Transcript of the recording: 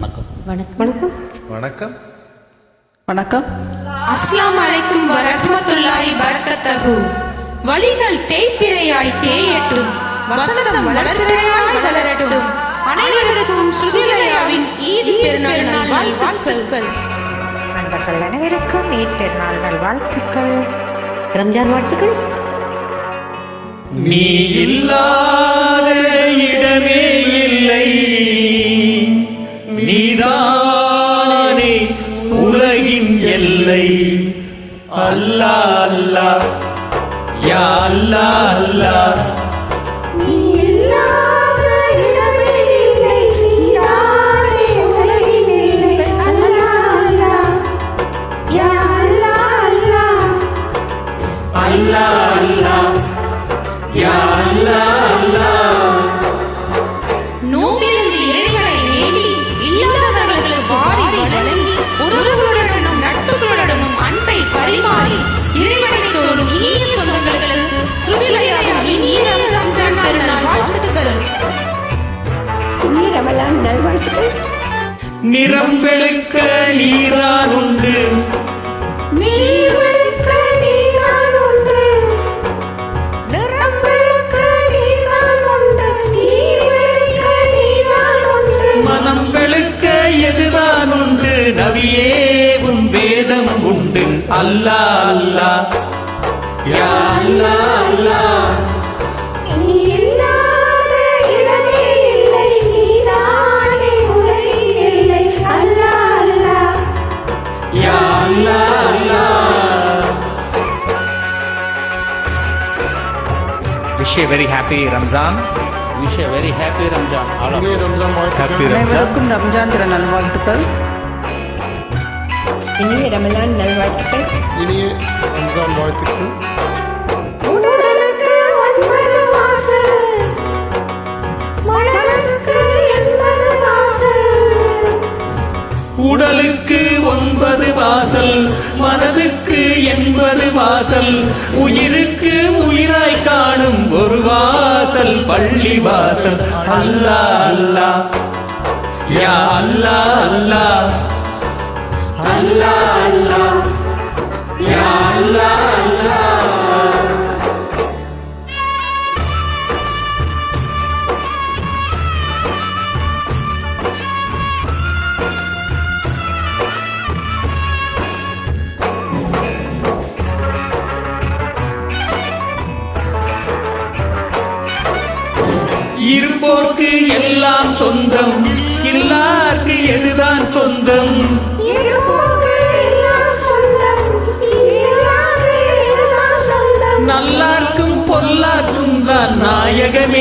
வணக்கம். வணக்கம். வணக்கம். வணக்கம். அஸ்லாம் அலைக்கும் வரஹ்மத்துல்லாஹி பரக்கத்தஹு. வழிகள் தேய்பிரையாய் தேயட்டும். வசந்தம் வளர்பிறையாய் வளரட்டும். அனைவருக்கும் சுதிலயாவின் ஈத் பெருநாள் வாழ்த்துக்கள் நண்பர்கள் அனைவருக்கும் ஈத் பெருநாள் நல்வாழ்த்துக்கள். ரம்ஜான் வாழ்த்துக்கள். நீ இல்லாத நீதானே உலகின் எல்லை. அல்லா அல்லா. யா அல்லா அல்லா. யா பரிமாறி இறைவனை தோடும் இனிய சொந்தங்களுக்கு சுதிலயாவின் இனிய ரம்ஜான் பெருநாள் வாழ்த்துக்கள். நிறம் வெளுக்க நீரான் உண்டு. உண்டு அல்லா அல்லா யா அல்லா அல்லா யா அல்லா அல்லா wish you a very happy Ramzan. Wish a very happy Ramzan all of இனிய ரம்ஜான் வாழ்த்துக்கள் அனைவருக்கும் ரம்ஜான் தின நல்வாழ்த்துக்கள் இனிய ரமலான் நல்வாழ்த்துக்கள். இனிய ரம்ஜான் வாழ்த்துக்கள். உடலுக்கு ஒன்பது வாசல் மனதுக்கு எண்பது வாசல் உயிருக்கு உயிராய் காணும் ஒரு வாசல் பள்ளி வாசல். அல்லா அல்லா. யா அல்லா அல்லா. இருப்போர்க்கு எல்லாம் சொந்தம் இல்லாருக்கு எதுதான் சொந்தம்? நல்லார்க்கும்